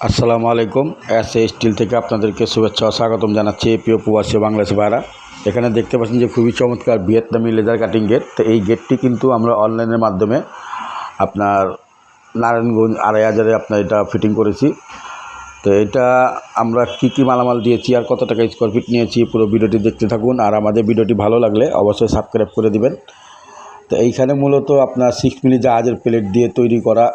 আসসালামু আলাইকুম। S A still থেকে আপনাদেরকে শুভেচ্ছা স্বাগতম জানাচ্ছি প্রিয় প্রবাসী বাংলাদেশি ভাইরা। এখানে দেখতে পাচ্ছেন যে খুবই চমৎকার ভিয়েতনামি লেদার কাটিং গেট তো এই গেটটি কিন্তু আমরা অনলাইনের মাধ্যমে আপনার নারায়ণগঞ্জ আড়াই হাজারে আপনার এটা ফিটিং করেছি। তো এটা আমরা কী কী মালামাল দিয়েছি আর কত টাকা স্কোয়ার ফিট নিয়েছি পুরো ভিডিওটি দেখতে থাকুন। আর আমাদের ভিডিওটি ভালো লাগলে অবশ্যই সাবস্ক্রাইব করে দিবেন। তো এইখানে মূলত আপনার সিক্স মিলি জাহাজের প্লেট দিয়ে তৈরি করা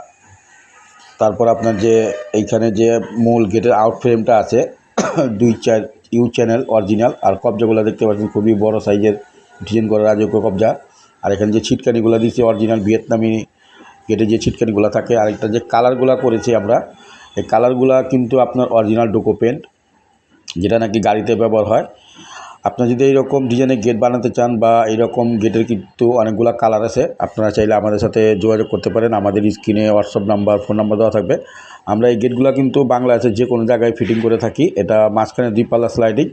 তারপর আপনার যে এইখানে যে মূল গেটের আউট ফ্রেমটা আছে, দুই চার ইউ চ্যানেল অরিজিনাল আর কবজাগুলো দেখতে পাচ্ছেন, খুবই বড় সাইজের ডিজাইন করা রাজকীয় কবজা। আর এখানে যে ছিটকানিগুলো দিয়েছি অরিজিনাল ভিয়েতনামি গেটে যে ছিটকানিগুলো থাকে, আর একটা যে কালারগুলো করেছি আমরা, এই কালারগুলো কিন্তু আপনার অরিজিনাল ডোকো পেন্ট যেটা নাকি গাড়িতে ব্যবহার হয়। আপনার যদি এইরকম ডিজাইনের গেট বানাতে চান বা এইরকম গেটের কিন্তু অনেকগুলো কালার আছে, আপনারা চাইলে আমাদের সাথে যোগাযোগ করতে পারেন। আমাদের স্ক্রিনে হোয়াটসঅ্যাপ নাম্বার ফোন নাম্বার দেওয়া থাকবে। আমরা এই গেটগুলো কিন্তু বাংলাদেশের যে কোনো জায়গায় ফিটিং করে থাকি। এটা মাঝখানে দুই পাল্লা স্লাইডিং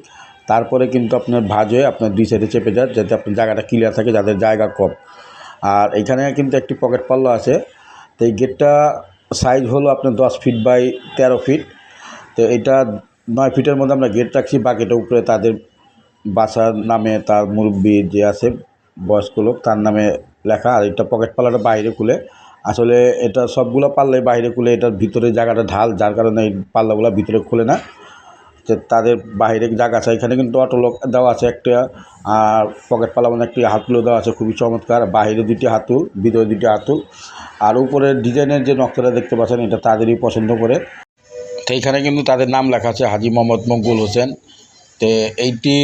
তারপরে কিন্তু আপনার ভাজ হয়ে আপনার দুই সাইডে চেপে যায়, যাতে আপনার জায়গাটা ক্লিয়ার থাকে, যাদের জায়গা কম। আর এখানে কিন্তু একটি পকেট পাল্লা আছে। তো এই গেটটা সাইজ হলো আপনার দশ ফিট বাই তেরো ফিট তো এটা নয় ফিটের মধ্যে আমরা গেট রাখছি, বাকিটা উপরে তাদের বাসার নামে তার মুরব্বী যে আছে, বয়স্ক লোক, তার নামে লেখা আর এটা পকেট পাল্লাটা বাইরে খুলে। আসলে এটা সবগুলো পাল্লাই বাইরে খুলে এটার ভিতরে জায়গাটা ঢাল, যার কারণে এই পাল্লাগুলো ভিতরে খুলে না। যে তাদের বাইরে জায়গা আছে, এখানে কিন্তু অটো লোক দেওয়া আছে একটা, আর পকেট পাল্লা মানে একটি হাতুলও দেওয়া আছে, খুবই চমৎকার। বাইরে দুটি হাতুল ভিতরে দুটি হাতুল আর উপরে ডিজাইনের যে নকশাটা দেখতে পাচ্ছেন, এটা তাদেরই পছন্দ করে। তো এইখানে কিন্তু তাদের নাম লেখা আছে হাজি মোহাম্মদ মকবুল হোসেন। তো এইটি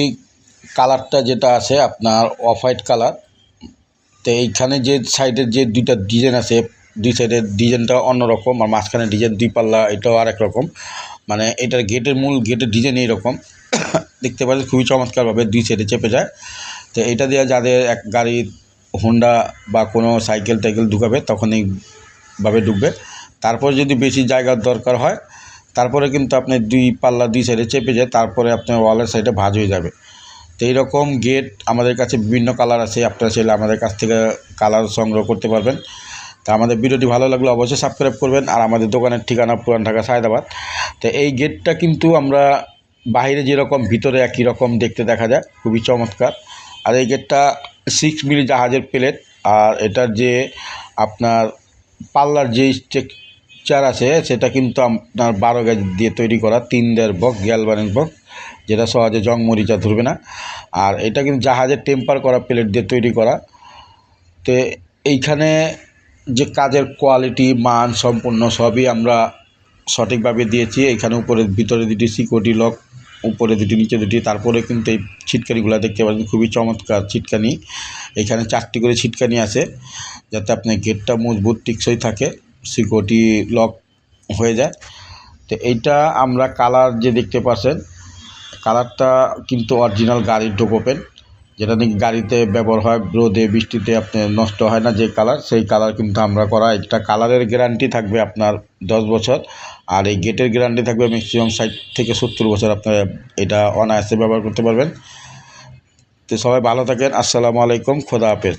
কালারটা যেটা আছে, আপনার অফ হোয়াইট কালার, তো এইখানে যে সাইডের যে দুইটা ডিজাইন আছে, দুই সাইডের ডিজাইনটা অন্যরকম আর মাঝখানে ডিজাইন দুই পাল্লা, এটাও আরেক রকম মানে এটার গেটের মূল গেটের ডিজাইন এইরকম। দেখতে পাচ্ছেন খুবই চমৎকারভাবে দুই সাইডে চেপে যায়। তো এটা দিয়ে যাদের এক গাড়ি হোন্ডা বা কোনো সাইকেল টাইকেল ঢুকাবে তখন এইভাবে ঢুকবে। তারপর যদি বেশি জায়গার দরকার হয়, তারপরে কিন্তু আপনি দুই পাল্লা দুই সাইডে চেপে যায়, তারপরে আপনার ওয়ালের সাইডে ভাঁজ হয়ে যাবে। তো এইরকম গেট আমাদের কাছে বিভিন্ন কালার আছে। আপনারা চাইলে আমাদের কাছ থেকে কালার সংগ্রহ করতে পারবেন। তো আমাদের ভিডিওটি ভালো লাগলে অবশ্যই সাবস্ক্রাইব করবেন। আর আমাদের দোকানের ঠিকানা পুরান ঢাকা, সায়দাবাদ। তো এই গেটটা কিন্তু আমরা বাইরে যেরকম, ভিতরে একই রকম দেখতে দেখা যায়। খুবই চমৎকার। আর এই গেটটা সিক্স মিলি জাহাজের প্লেট আর এটার যে আপনার পাল্লার যে স্ট্রাকচার আছে, সেটা কিন্তু আপনার বারো গাছ দিয়ে তৈরি করা। তিন দেড় বক গ্যালবানিক বক। যেটা সহজে জং মরিচা ধরবে না। আর এটা কিন্তু জাহাজের টেম্পার করা প্লেট দিয়ে তৈরি করা। তো এইখানে যে কাজের কোয়ালিটি, মান সম্পূর্ণ সবই আমরা সঠিকভাবে দিয়েছি। এখানে উপরে, ভিতরে দুটি সিকিউরিটি লক, উপরে দুটি, নিচে দুটি, তারপরে কিন্তু এই ছিটকানিগুলো দেখতে পাচ্ছেন, খুবই চমৎকার ছিটকানি। এখানে চারটি করে ছিটকানি আছে, যাতে আপনার গেটটা মজবুত টিকসই থাকে, সিকিউরিটি লক হয়ে যায়। তো এইটা আমরা কালার যে দেখতে পাচ্ছেন কালারটা কিন্তু অরিজিনাল গাড়ির ডোকোপেন যেটা নাকি গাড়িতে ব্যবহার হয়, রোদে, বৃষ্টিতে আপনার নষ্ট হয় না যে কালার, সেই কালার কিন্তু আমরা করা এটা কালারের গ্যারান্টি থাকবে আপনার দশ বছর, আর এই গেটের গ্যারান্টি থাকবে ম্যাক্সিমাম ষাট থেকে সত্তর বছর আপনারা এটা অনায়াসে ব্যবহার করতে পারবেন। তো সবাই ভালো থাকেন, আসসালামু আলাইকুম, খোদা হাফেজ।